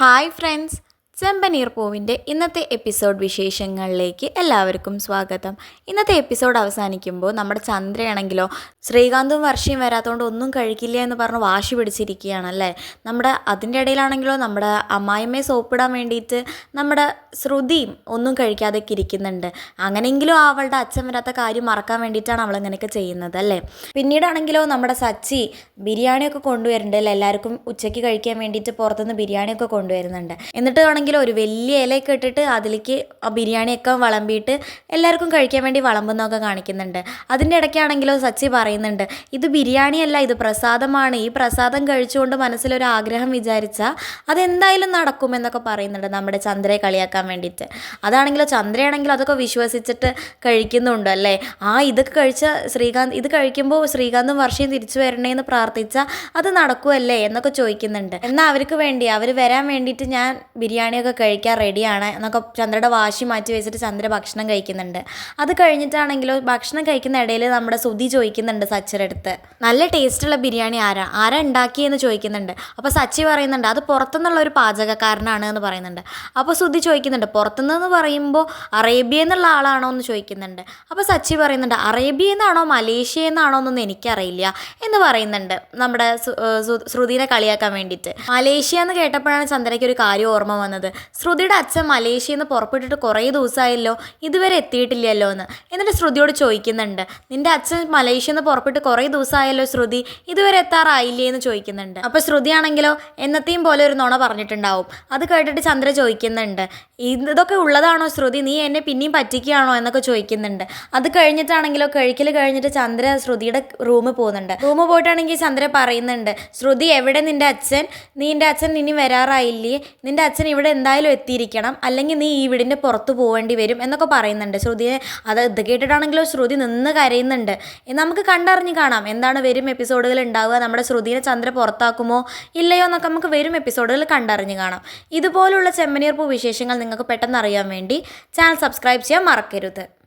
Hi friends ചെമ്പനീർ പൂവിന്റെ ഇന്നത്തെ episode വിശേഷങ്ങളിലേക്ക് എല്ലാവർക്കും സ്വാഗതം. ഇന്നത്തെ എപ്പിസോഡ് അവസാനിക്കുമ്പോൾ നമ്മുടെ ചന്ദ്രയാണെങ്കിലോ ശ്രീകാന്തും വർഷയും വരാത്തതുകൊണ്ട് ഒന്നും കഴിക്കില്ല എന്ന് പറഞ്ഞ് വാശി പിടിച്ചിരിക്കുകയാണല്ലേ? നമ്മുടെ അതിന്റെ ഇടയിലാണെങ്കിലോ നമ്മുടെ അമ്മായിമ്മയെ സോപ്പിടാൻ വേണ്ടിയിട്ട് നമ്മുടെ ശ്രുതിയും ഒന്നും കഴിക്കാതെ ഇരിക്കുന്നുണ്ട്. അങ്ങനെയെങ്കിലും അവളുടെ അച്ഛൻ വരാത്ത കാര്യം മറക്കാൻ വേണ്ടിയിട്ടാണ് അവൾ അങ്ങനെയൊക്കെ ചെയ്യുന്നത് അല്ലേ? പിന്നീടാണെങ്കിലോ നമ്മുടെ സച്ചി ബിരിയാണിയൊക്കെ കൊണ്ടുവരുന്നുണ്ട് അല്ലേ എല്ലാവർക്കും ഉച്ചയ്ക്ക് കഴിക്കാൻ വേണ്ടിയിട്ട് പുറത്തുനിന്ന് ബിരിയാണിയൊക്കെ കൊണ്ടുവരുന്നുണ്ട്. എന്നിട്ട് ആണെങ്കിലോ ഒരു വലിയ ഇലയൊക്കെ ഇട്ടിട്ട് അതിലേക്ക് ആ ബിരിയാണിയൊക്കെ വിളമ്പിയിട്ട് എല്ലാവർക്കും കഴിക്കാൻ വേണ്ടി വിളമ്പുന്നൊക്കെ കാണിക്കുന്നുണ്ട്. അതിന്റെ ഇടയ്ക്കാണെങ്കിലോ സച്ചി പറയുന്നുണ്ട്. ഇത് ബിരിയാണിയല്ല ഇത് പ്രസാദമാണ്. ഈ പ്രസാദം കഴിച്ചുകൊണ്ട് മനസ്സിലൊരു ആഗ്രഹം വിചാരിച്ചാൽ അതെന്തായാലും നടക്കുമെന്നൊക്കെ പറയുന്നുണ്ട് നമ്മുടെ ചന്ദ്രയെ കളിയാക്കാൻ വേണ്ടിയിട്ട്. അതാണെങ്കിലോ ചന്ദ്രയാണെങ്കിലോ അതൊക്കെ വിശ്വസിച്ചിട്ട് കഴിക്കുന്നുണ്ട് അല്ലേ? ആ ഇതൊക്കെ കഴിച്ച ശ്രീകാന്ത് ഇത് കഴിക്കുമ്പോൾ ശ്രീകാന്തും വർഷയും തിരിച്ചു വരണേ എന്ന് പ്രാർത്ഥിച്ചാൽ അത് നടക്കുമല്ലേ എന്നൊക്കെ ചോദിക്കുന്നുണ്ട്. എന്നാൽ അവർക്ക് വേണ്ടി അവർ വരാൻ വേണ്ടിയിട്ട് ഞാൻ ബിരിയാണിയൊക്കെ കഴിക്കാൻ റെഡിയാണ് എന്നൊക്കെ ചന്ദ്രയുടെ വാശി മാറ്റി വെച്ചിട്ട് ചന്ദ്ര ഭക്ഷണം കഴിക്കുന്നുണ്ട്. അത് കഴിഞ്ഞിട്ടാണെങ്കിലോ ഭക്ഷണം കഴിക്കുന്ന ഇടയിൽ നമ്മുടെ സുധി ചോദിക്കുന്നുണ്ട് സച്ചിയുടെ അടുത്ത് നല്ല ടേസ്റ്റുള്ള ബിരിയാണി ആരാ? ആരാ ഉണ്ടാക്കിയെന്ന് ചോദിക്കുന്നുണ്ട്. അപ്പോൾ സച്ചി പറയുന്നുണ്ട് അത് പുറത്തുനിന്നുള്ള ഒരു പാചകക്കാരനാണ് എന്ന് പറയുന്നുണ്ട്. അപ്പോൾ സുധി ചോദിക്കുന്നുണ്ട് പുറത്തുനിന്ന് പറയുമ്പോൾ അറേബ്യ എന്നുള്ള ആളാണോ എന്ന് ചോദിക്കുന്നുണ്ട്. അപ്പോൾ സച്ചി പറയുന്നുണ്ട് അറേബ്യ എന്നാണോ മലേഷ്യ എന്നാണോ എന്നൊന്നും എനിക്കറിയില്ല എന്ന് പറയുന്നുണ്ട് നമ്മുടെ ശ്രുതിനെ കളിയാക്കാൻ വേണ്ടിയിട്ട്. മലേഷ്യ എന്ന് കേട്ടപ്പോഴാണ് ചന്ദ്രയ്ക്ക് ഒരു കാര്യം ഓർമ്മ വന്നത്. ശ്രുതിയുടെ അച്ഛൻ മലേഷ്യയിൽ നിന്ന് പുറപ്പെട്ടിട്ട് കുറേ ദിവസമായല്ലോ ഇതുവരെ എത്തിയിട്ടില്ലല്ലോ എന്ന് എന്നിട്ട് ശ്രുതിയോട് ചോദിക്കുന്നുണ്ട് നിന്റെ അച്ഛൻ മലേഷ്യ നിന്ന് പുറപ്പെട്ട് കുറേ ദിവസമായല്ലോ ശ്രുതി ഇതുവരെ എത്താറായില്ലേ എന്ന് ചോദിക്കുന്നുണ്ട്. അപ്പോൾ ശ്രുതിയാണെങ്കിലോ എന്നത്തെയും പോലെ ഒരു നുണ പറഞ്ഞിട്ടുണ്ടാവും. അത് കേട്ടിട്ട് ചന്ദ്ര ചോദിക്കുന്നുണ്ട് "ഇത് ഇതൊക്കെ ഉള്ളതാണോ ശ്രുതി? നീ എന്നെ പിന്നെയും പറ്റിക്കുകയാണോ? എന്നൊക്കെ ചോദിക്കുന്നുണ്ട്. അത് കഴിഞ്ഞിട്ടാണെങ്കിലോ കഴിക്കൽ കഴിഞ്ഞിട്ട് ചന്ദ്ര ശ്രുതിയുടെ റൂമിൽ പോകുന്നുണ്ട്. റൂമിൽ പോയിട്ടാണെങ്കിൽ ചന്ദ്ര പറയുന്നുണ്ട് ശ്രുതി എവിടെ നിന്റെ അച്ഛൻ? നിന്റെ അച്ഛൻ ഇനി വരാറായില്ലേ? നിന്റെ അച്ഛൻ ഇവിടെ എന്തായാലും എത്തിയിരിക്കണം. അല്ലെങ്കിൽ നീ ഈ വീടിന്റെ പുറത്ത് പോകേണ്ടി വരും എന്നൊക്കെ പറയുന്നുണ്ട്. ശ്രുതിയെ അത് ഇത് കേട്ടിട്ടാണെങ്കിലോ ശ്രുതി നിന്ന് കരയുന്നുണ്ട്. നമുക്ക് കണ്ടറിഞ്ഞ് കാണാം. എന്താണ് വരും എപ്പിസോഡുകൾ ഉണ്ടാവുക? നമ്മുടെ ശ്രുതിനെ ചന്ദ്ര പുറത്താക്കുമോ? ഇല്ലയോ എന്നൊക്കെ നമുക്ക് വരും എപ്പിസോഡുകൾ കണ്ടറിഞ്ഞ് കാണാം. ഇതുപോലുള്ള ചെമ്മനീർപ്പൂ വിശേഷങ്ങൾ നിങ്ങൾക്ക് പെട്ടെന്ന് അറിയാൻ വേണ്ടി ചാനൽ സബ്സ്ക്രൈബ് ചെയ്യാൻ മറക്കരുത്.